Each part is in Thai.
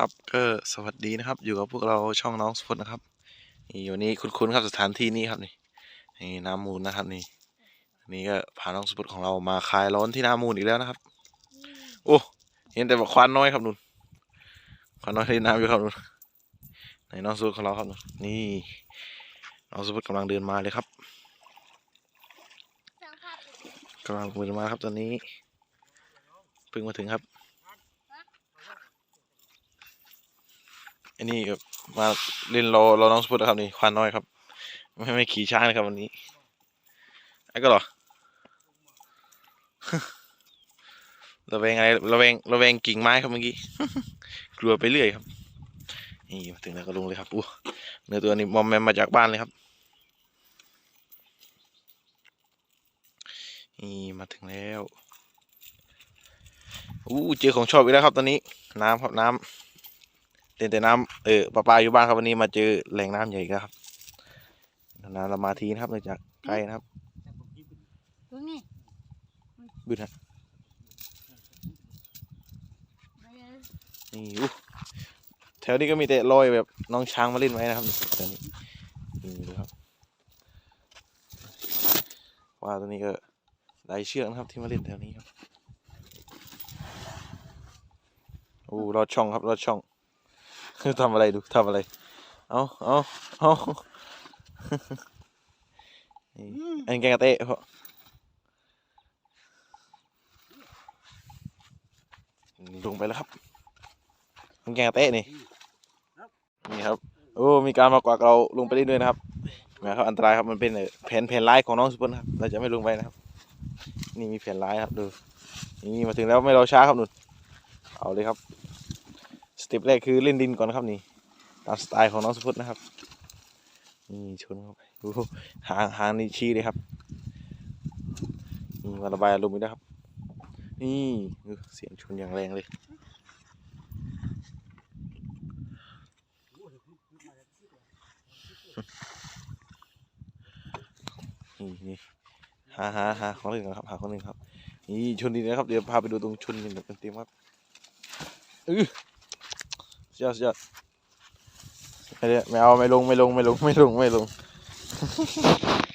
ครับก็สวัสดีนะครับ อยู่กับพวกเราช่องน้องสปอตนะครับนี่วันนี้คุ้นๆครับสถานที่นี้ครับนี่นี่น้ำมูลนะครับนี่อันนี่ก็พาน้องสปอตของเรามาคลายร้อนที่น้ำมูลอีกแล้วนะครับ โอ้เห็นแต่ว่าควันน้อยครับนุ่นควันน้อยที่น้ำอยู่ครับนุ่นในน้องสปอตของเราครับนุ่นนี่น้องสปอตกำลังเดินมาเลยครับกำลังเดินมาครับตอนนี้เพิ่งมาถึงครับ อันนี้ก็มาเล่นรอรอน้องสปุตนะครับนี่ควานน้อยครับ ไม่ไม่ขี่ช้างนะครับวันนี้ไอ้ก็หรอระแวงอะไรระแวงระแวงกิ่งไม้ครับเมื่อกี้กลัวไปเรื่อยครับนี่มาถึงแล้วก็ลงเลยครับอู้เนื้อตัวนี้มอมแมมมาจากบ้านเลยครับนี่มาถึงแล้วอู้เจอของชอบอีกแล้วครับตอนนี้ น้ำครับน้ำ เล่นแต่น้ำเออปลาปลาอยู่บ้านครับวันนี้มาเจอแหล่งน้ำใหญ่อีกแล้วครับนานๆเรามาทีนะครับเนื่องจากใกล้นะครับตรงนี้บึ้นฮะไปเลยนี่อู้แถวนี้ก็มีแต่รอยแบบน้องช้างมาเล่นไว้นะครับแถวนี้นี่ดูครับว่าตัวนี้ก็หลายเชือกนะครับที่มาเล่นแถวนี้ครับโอ้รอดช่องครับรอดช่อง ทำอะไรดูทำอะไร เอาเอาเอานี่อันนแกงกะเตะเพราะลงไปแล้วครับอันแกงกะเตะนี่ นี่ครับ โอ้ มีการมากวากเราลงไปได้ด้วยนะครับแหมครับอันตรายครับมันเป็นเอ่อแผนแผนร้ายของน้องสุพลครับ เราจะไม่ลงไปนะครับ นี่มีแผนร้ายครับดูนี่มาถึงแล้วไม่รอช้าครับนุ่นเอาเลยครับส เต็ปแรกคือเล่นดินก่อนครับนี่ตามสไตล์ของน้องสุพจน์นะครับนี่ชนเข้าไปหางหางนี่ชี้เลยครับนี่มาระบายอารมณ์อีกแล้วครับ นี่เสียงชนอย่างแรงเลยนี่นี่หาหาหาของหนึ่งครับหาของหนึ่งครับ นี่ชนดินนะครับ เดี๋ยวพาไปดูตรงชนดินแบบเต็มๆครับเออ ยอดยอดไม่ได้ไม่เอาไม่ลงไม่ลงไม่ลงไม่ลงไม่ลง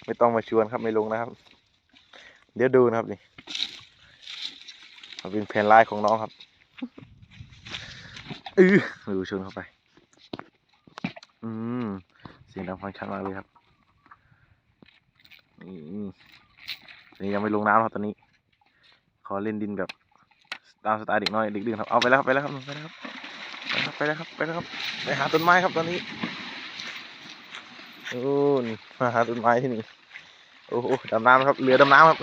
ไม่ต้องมาชวนครับไม่ลงนะครับ เดี๋ยวดูนะครับนี่เป็นแผนลายของน้องครับเออดูชนเข้าไป อืมเสียงดังฟังชัดมากเลยครับนี่นี่ยังไม่ลงน้ำครับตอนนี้ ขอเล่นดินแบบตามสไตล์เด็กน้อยเด็กดื้อครับเอาไปแล้วครับไปแล้วครับไปแล้วครับ ไปแล้วครับไปแล้วครับไปแล้วครับไปหาต้นไม้ครับตอนนี้โอ้นี่มาหาต้นไม้ที่นี่โอ้โหดำน้ำครับเรือดำน้ำครับ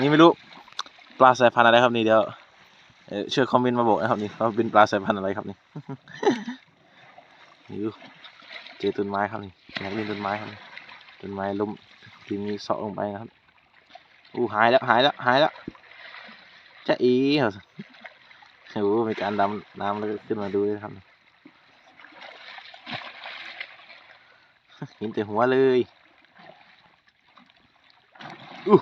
นี่ไม่รู้ปลาสายพันธุ์อะไรครับนี่เดี๋ยวเอ่อคอมเมนต์มาบอกนะครับนี่ว่าเป็นปลาสายพันธุ์อะไรครับนี่นี่ดูเจอต้นไม้ครับนี่อยากเล่นต้นไม้ครับนี่ต้นไม้ล้มที่มีเสาะลงไปนะครับอู้หายแล้วหายแล้วหายแล้วจะอีเหรอ โอ้โหมีการดำน้ำแล้วก็ขึ้นมาดูด้วยครับเห็นแต่หัวเลยอู้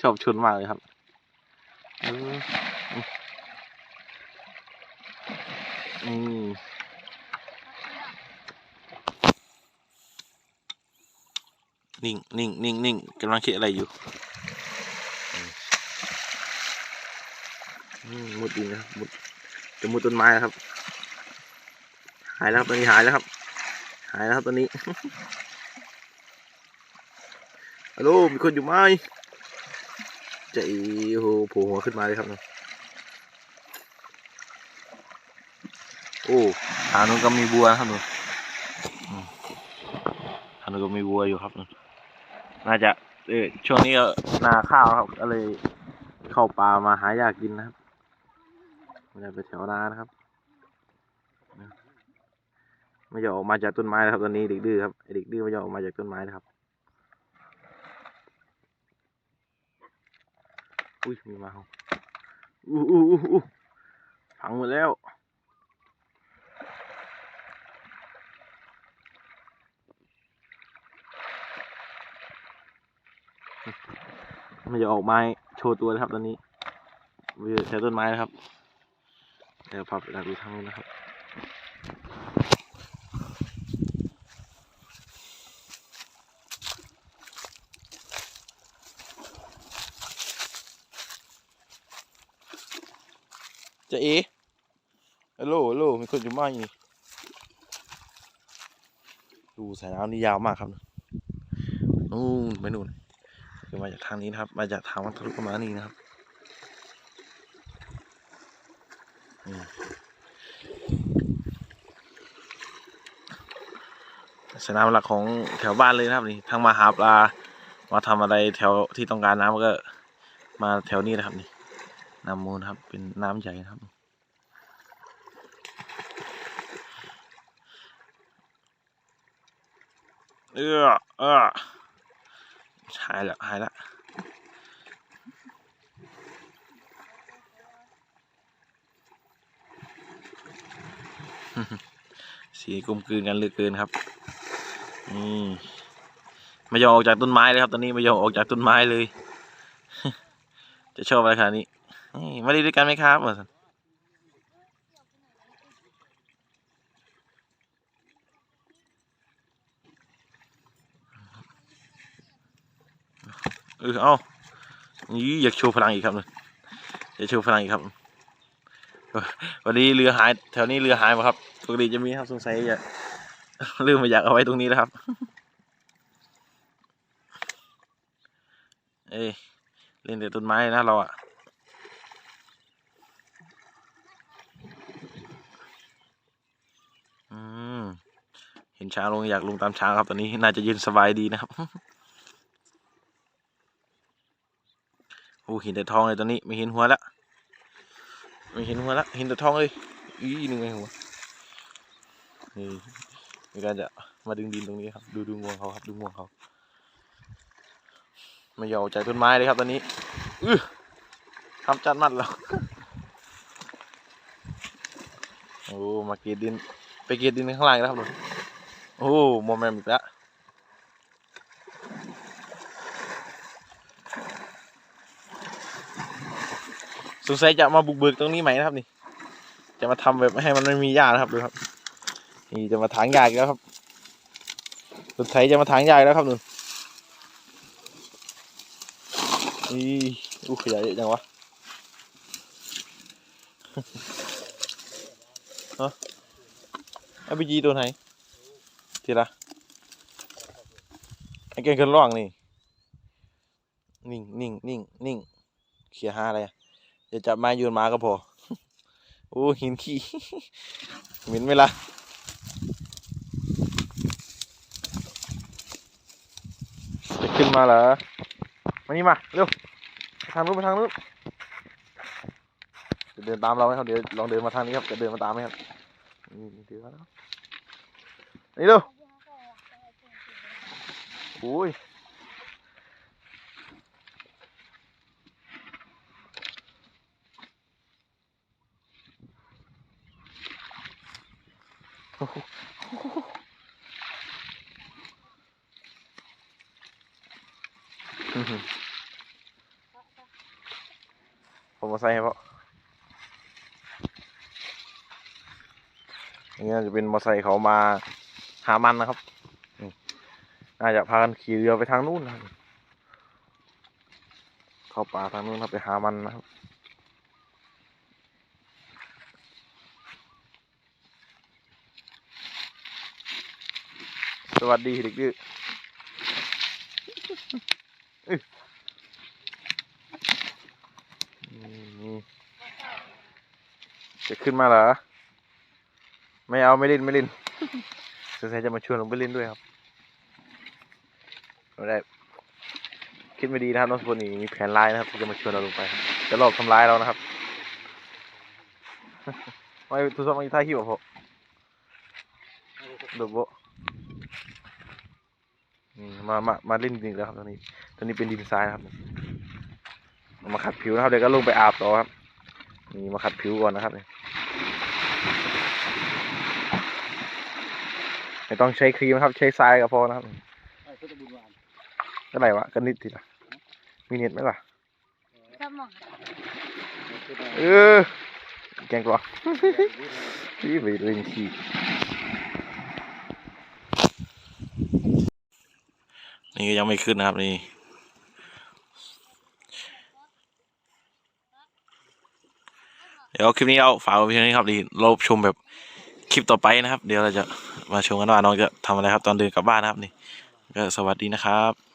ชอบชนมากเลยครับอออืมนิ่งนิ่งนิ่งนิ่งกำลังคิดอะไรอยู่ มุดดินนะครับมุดจะมุดต้นไม้นะครับ หายแล้วครับตอนนี้หายแล้วครับ หายแล้วครับตอนนี้ฮัลโหลมีคนอยู่ไหมจะอีโหโผล่หัวขึ้นมาเลยครับนี่ยโอ้ทางนู้นก็มีบัวครับนู่นทางนู้นก็มีบัวอยู่ครับนู่นน่าจะเออช่วงนี้ก็นาข้าวครับก็เลยเข้าป่ามาหายากินนะครับ ไม่ได้ไปแถวนานะครับ ไม่จะออกมาจากต้นไม้นะครับตอนนี้เด็กดื้อครับไอเด็กดื้อไม่จะออกมาจากต้นไม้นะครับอุ้ยมีมาเห่าอู้อู้อู้อู้พังหมดแล้วไม่จะออกไมาโชว์ตัวนะครับตอนนี้วิวแถวต้นไม้นะครับ ดี๋ยวพาไปดูทางนู้นนะครับจะเอฮัลโหลฮัลโหลมีคนอยู่ไหมดูสายน้ำนี่ยาวมากครับนู่นไปนู่นคือมาจากทางนี้นะครับ มาจากทางวัดทะลุกมานี่นะครับ สน้ำหลักของแถวบ้านเลยนะครับนี่ทั้งมาหาปลามาทำอะไรแถวที่ต้องการน้ำก็มาแถวนี้นะครับนี่น้ำมูลครับ เป็นน้ำใหญ่นะครับ เออเออหายละหายละ สีกลมกลืนกันเหลือเกินครับนี่ไม่ยอมออกจากต้นไม้เลยครับตอนนี้ไม่ยอมออกจากต้นไม้เลย จะชอบอะไรขนาดนี้มาดีด้วยกันไหมครับสันเออเอานี่อยากโชว์พลังอีกครับเลยอยากโชว์พลังอีกครับ วันนี้เรือหายแถวนี้เรือหายมาครับปกติจะมีครับสงสัยจะลืมมาอยากเอาไว้ตรงนี้แล้วครับ เอ้เล่นแต่ต้นไม้นะเราอะอืมเห็นช้างลงอยากลงตามช้างครับตอนนี้น่าจะย็นสบายดีนะครับโอ้ห็นแต่ทองเลยตอนนี้ไม่เห็นหัวละ ไม่เห็นหัวละเห็นแต่ทองเลยอีหนึ่งไงหัวนี่มีการจะมาดึงดินตรงนี้ครับ ดูดูงวงเขาครับดูงวงเขาไม่ยอมออกจต้นไม้เลยครับตอนนี้อื้อทำจัดมัดแล้วโอ้มาเกียดดิน ไปเกียดดินข้างล่างนะครับลุงโอ้โมแมมอีกแล้ว สงสัยจะมาบุกเบิกตรงนี้ใหม่นะครับนี่ จะมาทำแบบให้มันไม่มีหญ้านะครับดูครับ นี่จะมาถางหญ้าอีกแล้วครับรถไถจะมาถางหญ้าอีกแล้วครับนุ่นนี่อู้ขยายเยอะจังวะไอ้บีจีตัวไหนทีละไอ้เก่งขึ้นร่องนี่ นิ่งนิ่งนิ่งนิ่งเขี่ยหาอะไรอะ อย่าจับไม้โยนมาก็พอโอ้หินขี้หม็นไหมล่ะจะขึ้นมาเหรอมานี่มาเร็วทางนู้นไปทางนู้นจะเดินตามเราไหมครับเดี๋ยวลองเดินมาทางนี้ครับจะเดินมาตามไหมครับนี่เดี๋ยวนะนี่ดูโอ้ยโอ้โหอื้อ ผมมาใส่ให้พราะอันนี้น่จะเป็นมอไซค์เขามาหามันนะครับอืมน่าจะพากันขี่เรือไปทางนู้นนะเข้าป่าทางนู้นครับไปหามันนะครับ สวัสดีเด็กดื้อจะขึ้นมาเหรอ ไม่เอาไม่เล่นไม่เล่นสงสัยจะมาชวนลงไปเล่นด้วยครับไม่ได้คิดไม่ดีนะครับน้องสปอนี่มีแผนร้ายนะครับจะมาชวนเราลงไปจะหลอกทำร้ายเรานะครับไม่ทุกสมัยท่าหิวอะพอดูโบนี่ มามามาเล่นจริงแล้วครับตอนนี้ ตอนนี้เป็นดินทรายนะครับเอามาขัดผิวนะครับเดี๋ยวก็ลงไปอาบต่อครับนี่มาขัดผิวก่อนนะครับเนี่ยไม่ต้องใช้ครีมครับ ใช้ทรายก็พอนะครับไอ้พุทธบุญวานก็ไรวะก็นิดทีละมีเน็ตไหมล่ะสมองเเออแกงกลัวที่ไปเรื่องขี้ นี่ยังไม่ขึ้นนะครับนี่เดี๋ยวคลิปนี้เราฝากไว้เพียงนี้ครับดีเราชมแบบคลิปต่อไปนะครับ เดี๋ยวเราจะมาชมกันว่าน้องจะทำอะไรครับ ตอนเดินกลับบ้านนะครับนี่ก็สวัสดีนะครับ